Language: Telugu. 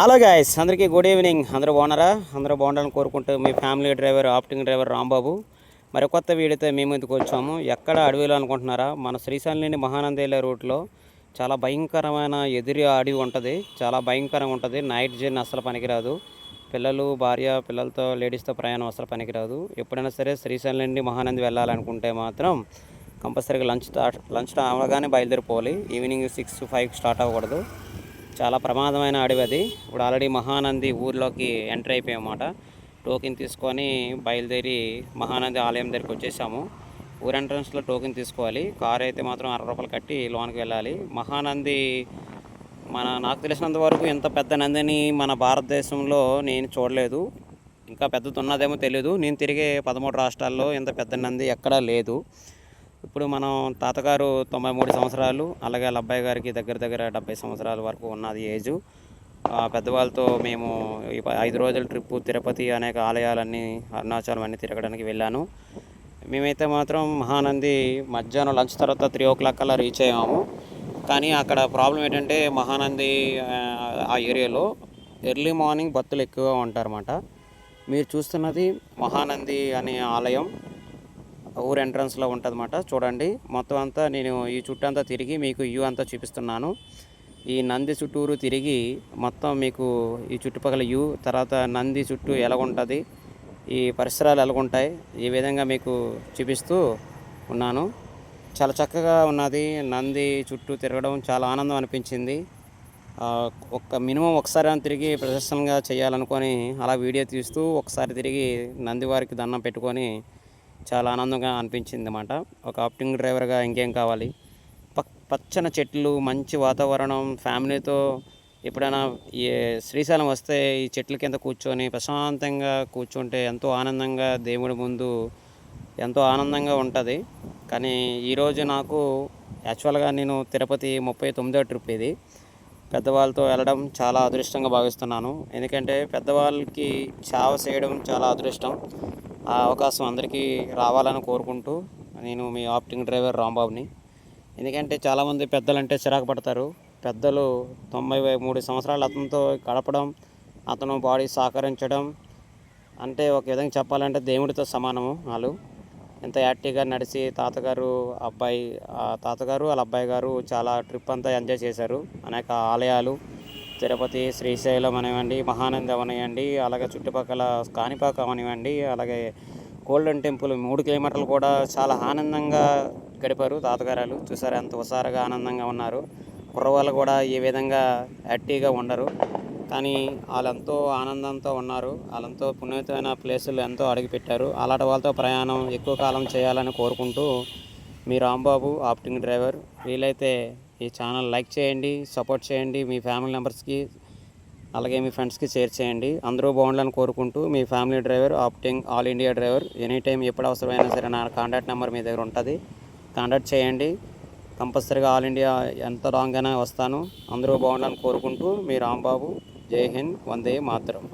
హలో గాయస్ అందరికీ గుడ్ ఈవినింగ్ అందరూ బాగున్నారా? అందరూ బాగుండాలని కోరుకుంటూ మీ family driver acting driver Rambabu. మరి కొత్త వీడియోతో మేము ముందుకు వచ్చాము. ఎక్కడ అడవిలో అనుకుంటున్నారా? మన శ్రీశైలం నుండి మహానంది వెళ్ళే రూట్లో చాలా భయంకరమైన ఎదురు అడవి ఉంటుంది. చాలా భయంకరంగా ఉంటుంది. నైట్ జర్నీ అసలు పనికిరాదు. పిల్లలు భార్య పిల్లలతో లేడీస్తో ప్రయాణం అసలు పనికిరాదు. ఎప్పుడైనా సరే శ్రీశైలం నుండి మహానంది వెళ్ళాలనుకుంటే మాత్రం కంపల్సరీగా లంచ్ స్టార్ట్ లంచ్ అవగానే బయలుదేరిపోవాలి. ఈవినింగ్ సిక్స్ ఫైవ్కి స్టార్ట్ అవ్వకూడదు. చాలా ప్రమాదమైన అడవి అది. ఇప్పుడు ఆల్రెడీ మహానంది ఊర్లోకి ఎంటర్ అయిపోయామన్నమాట. టోకెన్ తీసుకొని బయలుదేరి మహానంది ఆలయం దగ్గరికి వచ్చేసాము. ఊరు ఎంట్రన్స్లో టోకెన్ తీసుకోవాలి. కార్ అయితే మాత్రం అరవై రూపాయలు కట్టి లోనికి వెళ్ళాలి. మహానంది మన నాకు తెలిసినంత వరకు ఇంత పెద్ద నందిని మన భారతదేశంలో నేను చూడలేదు. ఇంకా పెద్దది ఉన్నదేమో తెలియదు నేను తిరిగే పదమూడు రాష్ట్రాల్లో ఇంత పెద్ద నంది ఎక్కడా లేదు. ఇప్పుడు మనం తాతగారు తొంభై మూడు సంవత్సరాలు అలాగే వాళ్ళ అబ్బాయి గారికి దగ్గర దగ్గర డెబ్బై సంవత్సరాల వరకు ఉన్నది ఏజు. పెద్దవాళ్ళతో మేము ఐదు రోజుల ట్రిప్పు తిరుపతి అనేక ఆలయాలన్నీ అరుణాచలం అన్నీ తిరగడానికి వెళ్ళాను. మేమైతే మాత్రం మహానంది మధ్యాహ్నం లంచ్ తర్వాత త్రీ ఓ క్లాక్ అలా రీచ్ అయ్యాము. కానీ అక్కడ ప్రాబ్లం ఏంటంటే మహానంది ఆ, ఆ ఏరియాలో ఎర్లీ మార్నింగ్ భక్తులు ఎక్కువగా ఉంటారన్నమాట. మీరు చూస్తున్నది మహానంది అనే ఆలయం. ఊరు ఎంట్రన్స్లో ఉంటుందన్నమాట. చూడండి మొత్తం అంతా నేను ఈ చుట్టూ అంతా తిరిగి మీకు వ్యూ అంతా చూపిస్తున్నాను. ఈ నంది చుట్టూరు తిరిగి మొత్తం మీకు ఈ చుట్టుపక్కల వ్యూ తర్వాత నంది చుట్టూ ఎలాగుంటుంది ఈ పరిసరాలు ఎలాగుంటాయి ఈ విధంగా మీకు చూపిస్తూ ఉన్నాను. చాలా చక్కగా ఉన్నది నంది చుట్టూ తిరగడం చాలా ఆనందం అనిపించింది. ఒక మినిమం ఒకసారి తిరిగి ప్రదర్శనగా చేయాలనుకొని అలా వీడియో తీస్తూ ఒకసారి తిరిగి నందివారికి దండం పెట్టుకొని చాలా ఆనందంగా అనిపించింది అన్నమాట. ఒక ఆప్టింగ్ డ్రైవర్గా ఇంకేం కావాలి? పక్ పచ్చని చెట్లు మంచి వాతావరణం ఫ్యామిలీతో ఎప్పుడైనా ఈ శ్రీశైలం వస్తే ఈ చెట్ల కింద కూర్చొని ప్రశాంతంగా కూర్చుంటే ఎంతో ఆనందంగా దేవుడి ముందు ఎంతో ఆనందంగా ఉంటుంది. కానీ ఈరోజు నాకు యాక్చువల్గా నేను తిరుపతి ముప్పై తొమ్మిదో ట్రిప్ ఇది. పెద్దవాళ్ళతో వెళ్ళడం చాలా అదృష్టంగా భావిస్తున్నాను. ఎందుకంటే పెద్దవాళ్ళకి సేవ చేయడం చాలా అదృష్టం. ఆ అవకాశం అందరికీ రావాలని కోరుకుంటూ నేను మీ ఆప్టింగ్ డ్రైవర్ రాంబాబుని. ఎందుకంటే చాలామంది పెద్దలంటే చిరాకు పడతారు. పెద్దలు తొంభై మూడు సంవత్సరాలు అతనితో గడపడం అతను బాడీ సహకరించడం అంటే ఒక విధంగా చెప్పాలంటే దేవుడితో సమానము వాళ్ళు ఎంత యాక్టివ్గా నడిచి తాతగారు అబ్బాయి ఆ తాతగారు వాళ్ళ అబ్బాయి గారు చాలా ట్రిప్ అంతా ఎంజాయ్ చేశారు. అనేక ఆలయాలు తిరుపతి శ్రీశైలం అనివ్వండి మహానంది అవనివ్వండి అలాగే చుట్టుపక్కల కాణిపాక అవనివ్వండి అలాగే గోల్డెన్ టెంపుల్ మూడు కిలోమీటర్లు కూడా చాలా ఆనందంగా గడిపారు తాతగారాలు. చూసారు ఎంత హుషారుగా ఆనందంగా ఉన్నారు. కుర్రవాళ్ళు కూడా ఈ విధంగా యాక్టివ్గా ఉండరు. కానీ వాళ్ళెంతో ఆనందంతో ఉన్నారు. వాళ్ళంతో పుణ్యతమైన ప్లేసులు ఎంతో అడిగిపెట్టారు. అలాంటి వాళ్ళతో ప్రయాణం ఎక్కువ కాలం చేయాలని కోరుకుంటూ మీ రాంబాబు ఆప్టింగ్ డ్రైవర్ వీలైతే ఈ ఛానల్ లైక్ చేయండి సపోర్ట్ చేయండి మీ ఫ్యామిలీ మెంబర్స్కి అలాగే మీ ఫ్రెండ్స్కి షేర్ చేయండి. అందరూ బాగుండాలని కోరుకుంటూ మీ family driver acting all India driver any time ఎప్పుడు అవసరమైనా సరే నా కాంటాక్ట్ నెంబర్ మీ దగ్గర ఉంటుంది. కాంటాక్ట్ చేయండి. కంపల్సరీగా ఆల్ ఇండియా ఎంత లాంగ్ అయినా వస్తాను. అందరూ బాగుండాలని కోరుకుంటూ మీ రాంబాబు జై హింద్ వందే మాతరం.